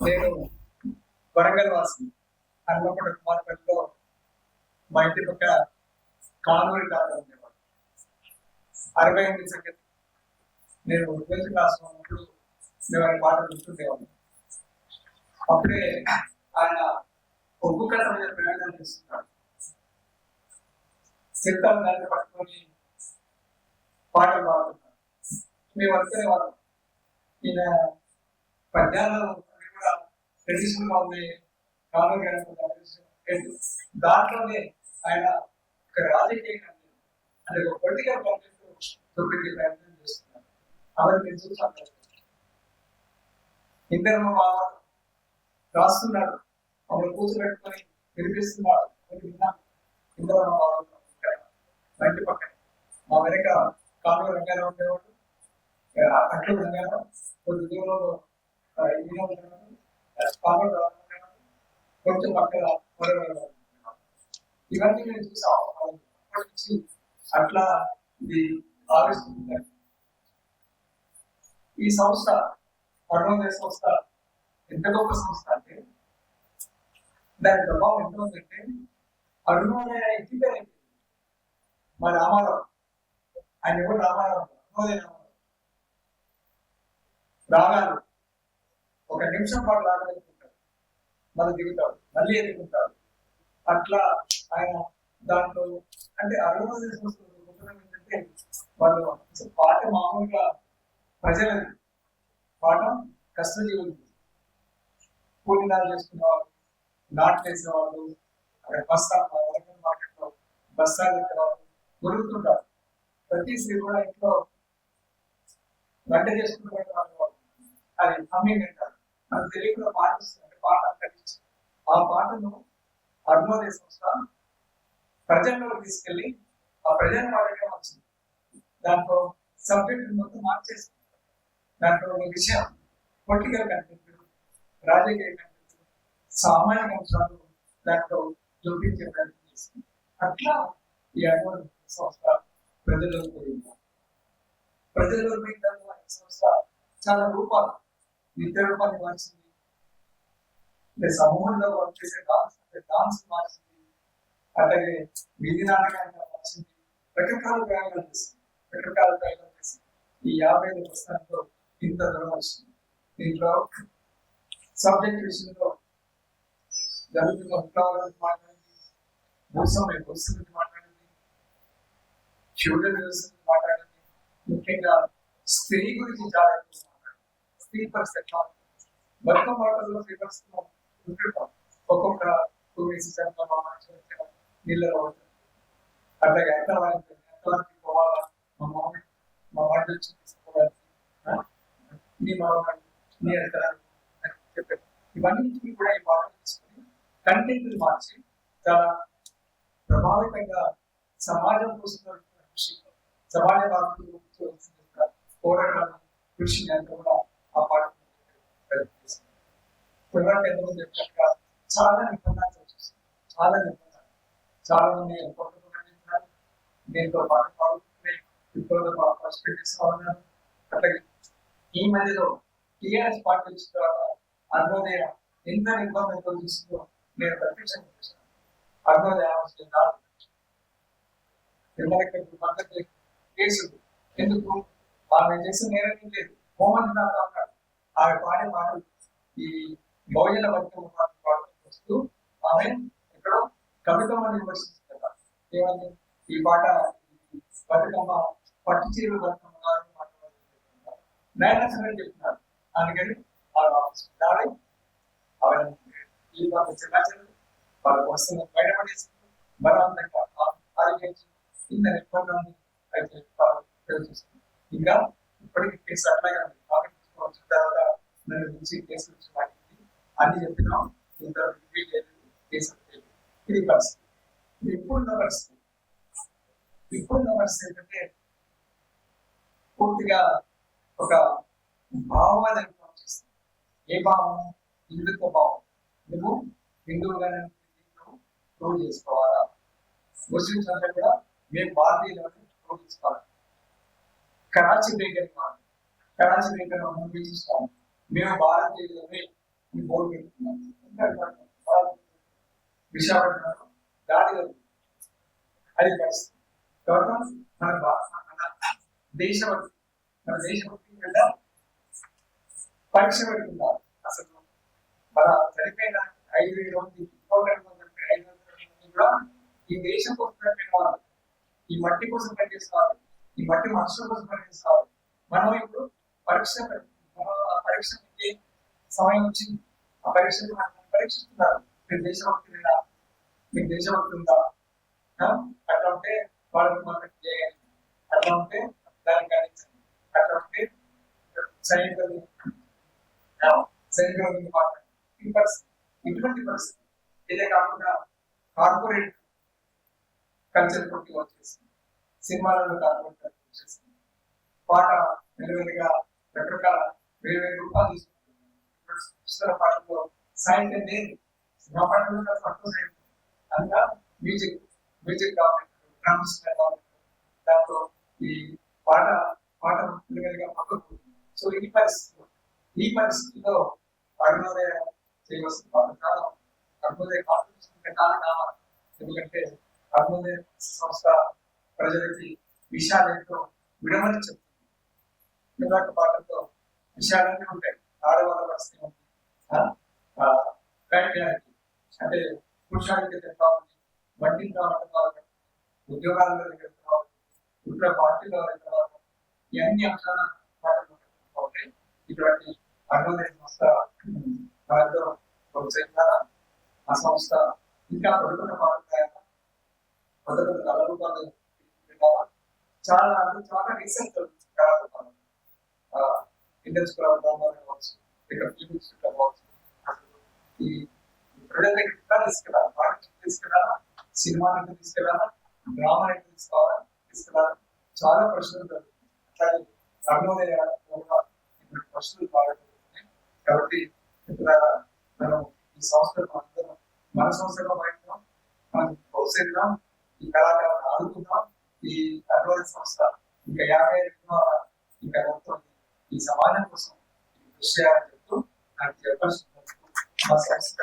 నేను వరంగల్ వాసి హన్మకొండ కుమార్పల్లిలో మా ఇంటి పక్క కానూరి కాదు ఉండేవాడు అరవై ఎనిమిది సంగతి. నేను ట్వెల్త్ క్లాస్ ఉన్నప్పుడు మేము ఆయన పాటలు వింటుండేవాడిని అప్పుడే ఆయన ఒగ్గు కథ మీద ప్రయోగం చేస్తున్నాడు శిల్పాలు దాన్ని పట్టుకొని పాటలు పాడుతున్నాడు మేము అనుకునే వాళ్ళం ఈయన పద్యాలు ట్రెడిషనల్గా ఉంది. కాలం దాంట్లోనే ఆయన ఒక రాజకీయ అంటే ఒక పొలిటికల్ కంటెంట్ చూపించే ప్రయత్నం చేస్తున్నారు. అవన్నీ నేను చూసాను ఇంద్రమ్మ బాబా రాస్తున్నాడు. మమ్మల్ని కూర్చోబెట్టుకొని వినిపిస్తున్నాడు. అని విన్నాను ఇందరమ్మ బాబా మా పక్కన. మా వెనక కాలువ రంగారావు ఉండేవాడు. అట్లు రంగారావు కొద్ది దూరంలో ఆ, ఈయన రావు కొంచెం పక్కన ఇవన్నీ నేను చూసాం అప్పటి నుంచి అట్లా ఇది ఆలోచిస్తుంది ఈ సంస్థ అరుణోదయ సంస్థ ఎంత గొప్ప సంస్థ అంటే దాని ప్రభావం ఎంత ఉందంటే అరుణోదయ ఇంటి పేరు మా రామారావు ఆయన ఎవరు రామారావు అరుణోదయ రామారావు రాగాలు ఒక నిమిషం పాటు రాగలు మళ్ళీ దిగుతాడు. మళ్ళీ ఎదుర్కొంటాడు అట్లా ఆయన దాంట్లో అంటే అరుణోదయ సంస్థ ఏంటంటే వాళ్ళు అసలు పాట మామూలుగా ప్రజలది. పాట కష్టజీవులు కూలినాలు చేసుకున్న వాళ్ళు నాట్లు వేసిన వాళ్ళు అక్కడ బస్తా వరంగల్ మార్కెట్లో బస్తాలు ఎక్కిన వాళ్ళు దొరుకుతుంటారు. ప్రతి స్త్రీ కూడా ఇంట్లో వంట చేసుకుంటున్న వాళ్ళు. అది హమ్మింగ్ అంటారు. నాకు తెలియకుండా పాట వస్తుంది అంటే పాట ఆ పాటను అరుణోదయ సంస్థ ప్రజల్లోకి తీసుకెళ్ళి ఆ ప్రజల పాటగా వచ్చింది. దాంట్లో సబ్జెక్ట్ మొత్తం మార్చేసింది. దాంట్లో ఒక విషయం పొలిటికల్ కంటెంట్ రాజకీయ కంటెంట్ సామాజిక అంశాలు దాంట్లో చూపించే ప్రయత్నం చేసింది. అట్లా ఈ అనుభవం సంస్థ ప్రజల్లోకి పోయింది. ప్రజల్లోకి పోయిన తర్వాత సంస్థ చాలా రూపాలు నిత్య పని మార్చింది అంటే సమూహంలో వర్క్ చేసే డాన్స్ అంటే డాన్స్ మార్చింది. అలాగే విధి నాటకాన్ని మార్చింది. రకరకాల ప్రయోగాలు చేసింది. రకరకాల ప్రయోగాలు చేసి ఈ యాభై ఐదు పుస్తకంలో ఇంత దూరం వచ్చింది. దీంట్లో సబ్జెక్ట్ విషయంలో జరుగుతున్న విప్లవాల మాట్లాడింది. భూస్వామ్య భూస్వామి గురించి మాట్లాడింది. శివుడి వ్యవస్థ గురించి మాట్లాడింది. ముఖ్యంగా స్త్రీ గురించి చాలా ఎక్కువ మాట్లాడింది స్త్రీ పరిస్థితి ఎట్లా ఉంది? బతుకమ్మ పాటల్లో ఒక్కొక్క టూ వీక్స్ నీళ్ళలో ఉంటుంది అట్లాగే ఎంతవరకు ఎంతవరకు పోవాలా? మా మామూలు మా వాళ్ళు వచ్చి తీసుకోవడానికి నీ మామూలు నీ ఎత్తరాలు చెప్పారు ఇవన్నీ కూడా ఈ వాటర్ తీసుకుని కంటెంట్ మార్చి చాలా ప్రభావితంగా సమాజం కోసం కృషి సమాజ మార్పులు చేస్తున్న పోరాటాలు కృషి అంతా కూడా ఆ పాట పిల్లలకి ఎంతమంది చాలా నిబంధనలు చాలా నిబంధనలు. చాలా మంది కొట్టుకున్నారు దీంతో పాటు పాల్గొంటున్నాయి ఇప్పుడు పర్స్పెక్టివ్స్ ఉన్నారు అట్లాగే ఈ మధ్యలో టీఆర్ఎస్ పార్టీ వచ్చిన తర్వాత అరుణోదయ ఎంత నిబంధనలు చూసిందో నేను ప్రత్యక్షంగా చూశాను. అరుణోదయ అవసరం కాదు. పిల్లలకి కేసులు ఎందుకు? ఆమె చేసిన నేరం లేదు. హోమన్ నాథ్ అన్నాడు ఆమె పాడే పాటలు ఈ భోజన బతుకమ్మ పాటలు వస్తూ ఆమె ఎక్కడో కవితం అని ఏమని ఈ పాట బతుకమ్మ పట్టు చీరలు బతుకమ్మ గారు మాట్లాడుతున్నారు చెప్తున్నారు. అందుకని దాడి ఆవిడ ఈ పాట చిన్న వస్తున్న బయటపడేసి బలవంతంగా ఆరోగ్యించి కింద నిర్బంధాన్ని అయితే ఇంకా ఇప్పటికీ కేసు అట్లాగే ఉంది వచ్చిన తర్వాత నన్ను పిలిచి కేసు గురించి వాటికి అన్ని చెప్పినాం. ఇంత రిపీట్ లేదు కేసు లేదు ఇది పరిస్థితి. ఇది ఇప్పుడున్న పరిస్థితి. ఇప్పుడున్న పరిస్థితి ఏంటంటే పూర్తిగా ఒక భావాన్ని అనుభవం చేస్తుంది. ఏ భావం. హిందుత్వ భావం మేము హిందువుగానే ప్రూవ్ చేసుకోవాలా? ముస్లిమ్స్ అంటే కూడా మేము భారతీయులు ప్రూవ్ చేసుకోవాలి. కరాచీ బ్రేకర్ కాదు కరాచీ బ్రేకర్ మనం చూస్తాం మేము భారతదేశంలోనే ఈ బోర్డు పెట్టుకున్నాం. ఇంకా విశాఖపట్నంలో దాడి జరుగుతుంది అది పరిస్థితి. గవర్నమెంట్ మన దేశభక్తి మన దేశభక్తి కదా పరీక్ష పెడుతున్నారు అసలు మన చనిపోయిన ఐదు వేల మంది ఇంపార్టెంట్ ఐదు వందల మంది కూడా ఈ దేశం కోసం చనిపోయిన వాళ్ళు. ఈ మట్టి కోసం పనిచేసుకోవాలి ఈ మట్టి మనుషుల కోసం పనిచేసుకోవాలి మనం ఇప్పుడు పరీక్ష పరీక్ష పెట్టే సమయం వచ్చింది ఆ పరీక్షలు మనం పరీక్షిస్తున్నారు. మీరు దేశభక్తి లేదా మీకు దేశభక్తి ఉందా అట్లా ఉంటే వాళ్ళకి మనం చేయండి అట్లా ఉంటే దానికి గణించండి అట్లా ఉంటే సైనికులు ఆ, సైనికుల గురించి మాట్లాడండి. ఈ పరిస్థితి ఇటువంటి పరిస్థితి ఇదే కాకుండా కార్పొరేట్ కల్చర్ కొట్టి వచ్చేసింది. సినిమాలలో కార్పొరేట్ పాట మెల్లమెల్లగా రకరకాల వేరు వేరు రూపాలు తీసుకుంటుంది. ఇప్పుడు పుస్తక పాటల్లో సాహిత్యం లేదు. సినిమా పాటలు కాస్త తక్కువ సాహిత్యం మ్యూజిక్ మ్యూజిక్ కావాలి డ్రమ్స్ దాంతో ఈ పాట పాట మెల్లమెల్లగా పక్కకు సో ఈ పరిస్థితిలో ఈ పరిస్థితిలో అరుణోదయ చేయవలసిన కాలం అరుణోదయ కాన్ఫరెన్స్ కాలం కావాలి. ఎందుకంటే అరుణోదయ సంస్థ ప్రజలకి విషయాలతో విడమని చెప్తుంది. ఇందాక పాటలతో విషయాలన్నీ ఉంటాయి. ఆడవాళ్ళ పరిస్థితి ఉంది. అంటే పురుషానికి కావాలి వంటికి కావాలి కావాలి ఉద్యోగాలలో దగ్గర కావాలి ఇక్కడ పార్టీలో దగ్గర కావాలి ఇవన్నీ అంశాల పాటలు ఉంటాయి. ఇటువంటి అరుణోదయ సంస్థ వారితో ప్రోత్సహించాలా? ఆ సంస్థ ఇంకా పడుకున్న పాటలు కొత్త కొత్త కళ రూపాలు చాలా అంటే చాలా రీసెంట్ కళారూపాలు ఇండియన్ స్కూల్ ఆఫ్ డ్రామా కావచ్చు ఇక్కడ ఫిల్మ్ ఇన్స్టిట్యూట్ కావచ్చు ఈ ప్రజల దగ్గర తీసుకెళ్ళాలి? పాటలు తీసుకెళ్ళాలా? సినిమాలకు తీసుకెళ్ళాలా? డ్రామా డ్రామాలకు తీసుకోవాలా? తీసుకెళ్ళాలి? చాలా ప్రశ్నలు జరుగుతుంది అట్లాగే అరుణోదయ ప్రశ్నలు బాగా జరుగుతున్నాయి కాబట్టి ఇక్కడ మనం ఈ సంస్థలు అందరం మన సంస్థలో బయట మనం ప్రోత్సహిద్దాం ఈ కళాకారులను ఆడుకుందాం ఈ అరుణోదయ సంస్థ ఇంకా యాభై ఏళ్ళు ఇంకా మొత్తం ఈ సమాజం కోసం ఈ కృషి చేయాలని చెప్తూ నాకు చెప్పాల్సిన మా సంస్థ